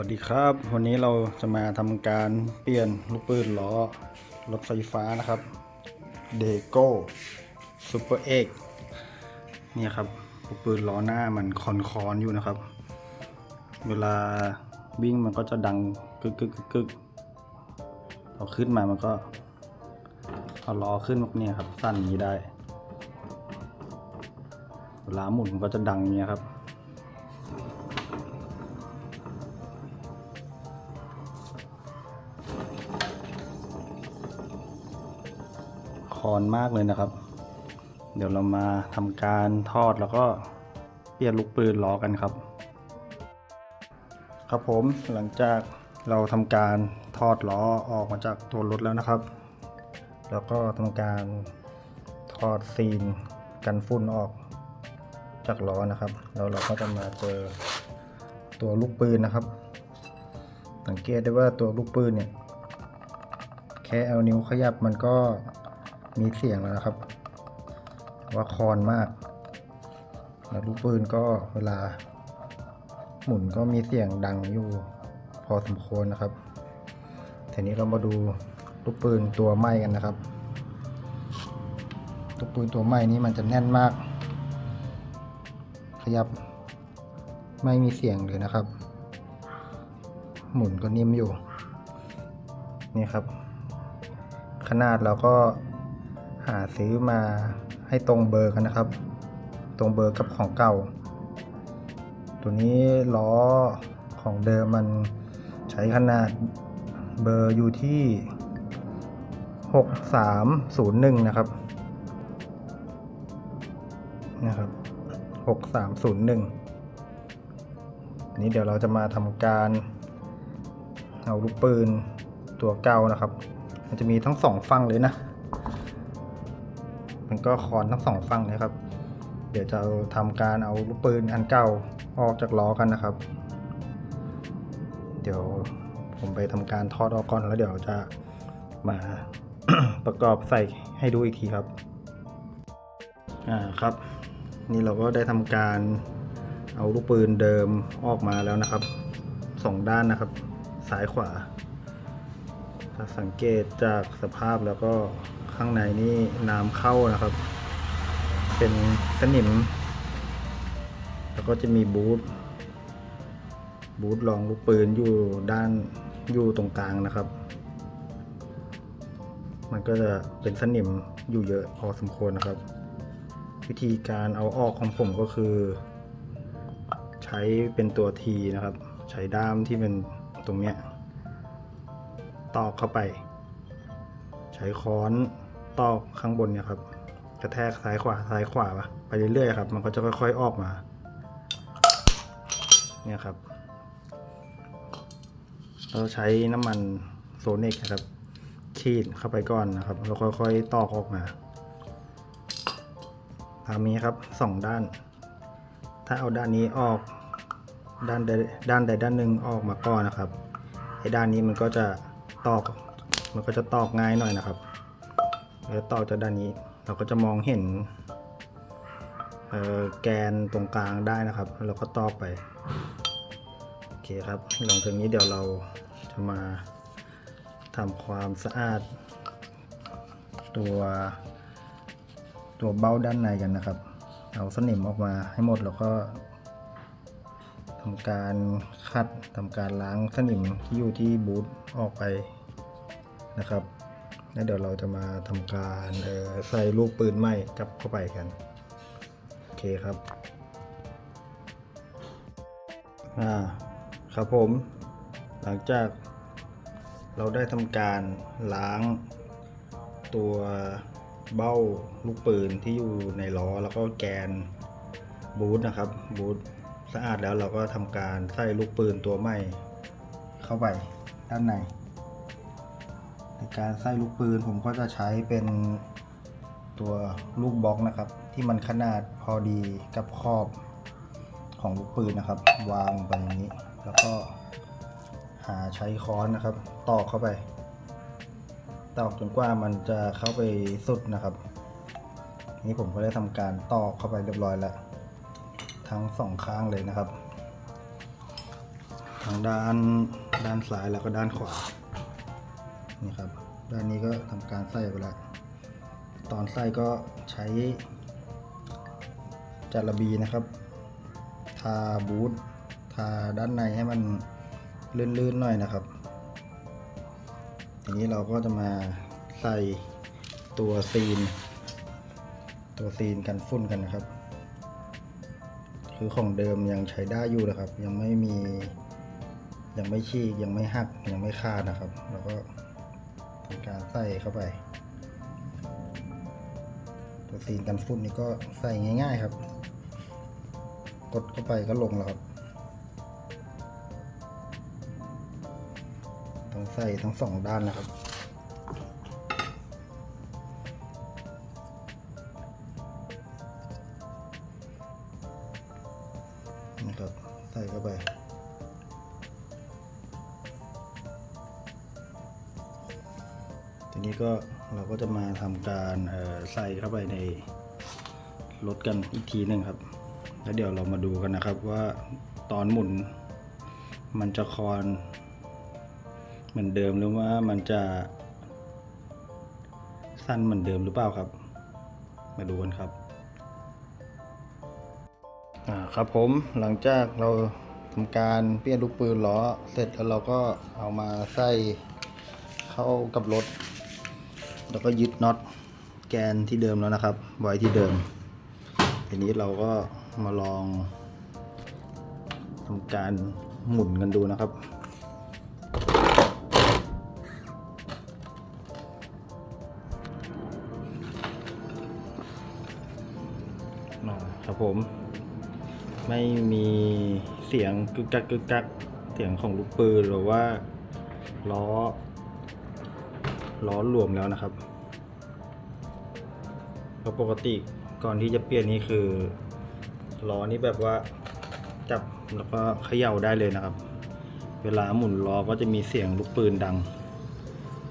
วัสดีครับ วันนี้เราจะมาทำการเปลี่ยนลูกปืนล้อรถไฟฟ้านะครับเดโก้ซูเปอร์เอ็กเนี่ยครับลูกปืนล้อหน้ามันคอนคอนอยู่นะครับ เวลาวิ่งมันก็จะดังกึกกึกกึกกึกเอาขึ้นมามันก็เอาล้อขึ้นเนี่ยครับ สั้นนี้ได้เวลาหมุนมันก็จะดังเนี้ยครับ คอนมากเลยนะครับ เดี๋ยวเรามาทำการทอดแล้วก็เปลี่ยนลูกปืนล้อกันครับ ครับผมหลังจากเราทำการทอดล้อออกมาจากตัวรถแล้วนะครับ แล้วก็ทำการทอดซีนกันฝุ่นออกจากล้อนะครับ แล้วเราก็จะมาเจอตัวลูกปืนนะครับ สังเกตได้ว่าตัวลูกปืนเนี่ย แค่เอานิ้วขยับมันก็ มีเสียงแล้วนะครับ ว่าคอนมาก แล้วลูกปืนก็เวลา หมุนก็มีเสียงดังอยู่พอสมควรนะครับทีนี้เรามาดูลูกปืนตัวไหม้กันนะครับลูกปืนตัวไหม้นี้มันจะแน่นมาก ขยับไม่มีเสียงเลยนะครับ หมุนก็นิ่มอยู่ นี่ครับ ขนาดเราก็ หาซื้อมาให้ตรงเบอร์กันนะครับ ตรงเบอร์กับของเก่า ตัวนี้ล้อของเดิมมันใช้ขนาดเบอร์อยู่ที่ 6301 นะครับ นะครับ 6301 นี้เดี๋ยวเราจะมาทำการเอาลูกปืนตัวเก่านะครับ มันจะมีทั้งสองฝั่งเลยนะ มันก็คอนทั้งสองฝั่งเลยครับ เดี๋ยวจะเอาทำการเอาลูกปืนอันเก่าออกจากล้อกันนะครับ เดี๋ยวผมไปทำการทอดออกก่อนแล้วเดี๋ยวจะมาประกอบใส่ให้ดูอีกทีครับ อ่าครับ นี่เราก็ได้ทำการเอาลูกปืนเดิมออกมาแล้วนะครับสองด้านนะครับ ซ้ายขวาถ้าสังเกตจากสภาพแล้วก็ ข้างในนี่น้ำเข้านะครับ เป็นสนิม แล้วก็จะมีบูทบูทรองลูกปืนอยู่ด้านอยู่ตรงกลางนะครับ มันก็จะเป็นสนิมอยู่เยอะพอสมควรนะครับ วิธีการเอาออกของผมก็คือ ใช้เป็นตัวทีนะครับ ใช้ด้ามที่เป็นตรงเนี้ยตอกเข้าไป ใช้ค้อน ตอกข้างบนเนี่ยครับกระแทกซ้ายขวาซ้ายขวาไปเรื่อยๆครับ มันก็จะค่อยๆออกมา เนี่ยครับ เราใช้น้ำมันโซเนกนะครับฉีดเข้าไปก่อนนะครับแล้วค่อยๆตอกออกมาทำนี้ครับสองด้าน ถ้าเอาด้านนี้ออกด้านใดด้านใดด้านหนึ่งออกมาก่อนนะครับไอ้ด้านนี้มันก็จะตอกมันก็จะตอกง่ายหน่อยนะครับ แล้วตอกจากด้านนี้เราก็จะมองเห็นแกนตรงกลางได้นะครับเราก็ตอกไปโอเคครับหลังจากนี้เดี๋ยวเราจะมาทำความสะอาด ตัวตัวเบ้าด้านในกันนะครับ เอาสนิมออกมาให้หมดแล้วก็ทำการคัดทำการล้างสนิมที่อยู่ที่บูทออกไปนะครับ แล้วเดี๋ยวเราจะมาทำการใส่ลูกปืนใหม่กลับเข้าไปกัน โอเคครับ อ่า ครับผม หลังจากเราได้ทำการล้างตัวเบ้าลูกปืนที่อยู่ในล้อแล้วก็แกนบูทนะครับ บูทสะอาดแล้วเราก็ทำการใส่ลูกปืนตัวใหม่เข้าไปด้านใน ในการใส่ลูกปืนผมก็จะใช้เป็นตัวลูกบล็อกนะครับ ที่มันขนาดพอดีกับขอบของลูกปืนนะครับ วางไปอย่างนี้ แล้วก็หาใช้ค้อนนะครับ ตอกเข้าไป ตอกจนกว่ามันจะเข้าไปสุดนะครับ นี่ผมก็ได้ทำการตอกเข้าไปเรียบร้อยแล้ว ทั้งสองข้างเลยนะครับทั้งด้านด้านซ้ายแล้วก็ด้านขวา นี่ครับ ด้านนี้ก็ทำการใส่ไปแล้ว ตอนใส่ก็ใช้จาระบีนะครับ ทาบูททาด้านในให้มันลื่นๆหน่อยนะครับ ทีนี้เราก็จะมาใส่ตัวซีน ตัวซีนกันฝุ่นกันนะครับ คือของเดิมยังใช้ได้อยู่นะครับ ยังไม่มียังไม่ฉีกยังไม่หักยังไม่ขาดนะครับ แล้วก็ ทำการใส่เข้าไป ตัวซีนกันฝุ่นนี่ก็ใส่ง่าย ๆ ครับ กดเข้าไปก็ลงแล้วครับต้องใส่ทั้งสองด้านนะครับนะครับ ทีนี้ก็เราก็จะมาทำการใส่เข้าไปในรถกันอีกทีหนึ่งครับ แล้วเดี๋ยวเรามาดูกันนะครับว่าตอนหมุนมันจะคอนเหมือนเดิมหรือว่ามันจะสั้นเหมือนเดิมหรือเปล่าครับ มาดูกันครับอ่าครับผมหลังจากเราทำการเปลี่ยนลูกปืนล้อเสร็จแล้วเราก็เอามาใส่เข้ากับรถ แล้วก็ยึดน็อตแกนที่เดิมแล้วนะครับ ไว้ที่เดิม ทีนี้เราก็มาลองทำการหมุนกันดูนะครับอ่ครับผม ไม่มีเสียงกึกกักกึกกักเสียงของลูกปืนหรือว่าล้อ ล้อรวมแล้วนะครับเพราะปกติก่อนที่จะเปลี่ยนนี่คือล้อนี้แบบว่าจับแล้วก็เขย่าได้เลยนะครับ เวลาหมุนล้อก็จะมีเสียงลูกปืนดัง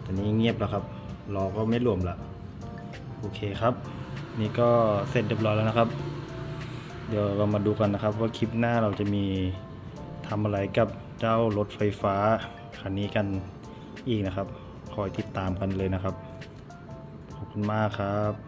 ตอนนี้เงียบแล้วครับล้อก็ไม่รวมละโอเคครับ นี่ก็เสร็จเรียบร้อยแล้วนะครับ เดี๋ยวเรามาดูกันนะครับ ว่าคลิปหน้าเราจะมีทำอะไรกับเจ้ารถไฟฟ้าคันนี้กันอีกนะครับ คอยติดตามกันเลยนะครับ ขอบคุณมากครับ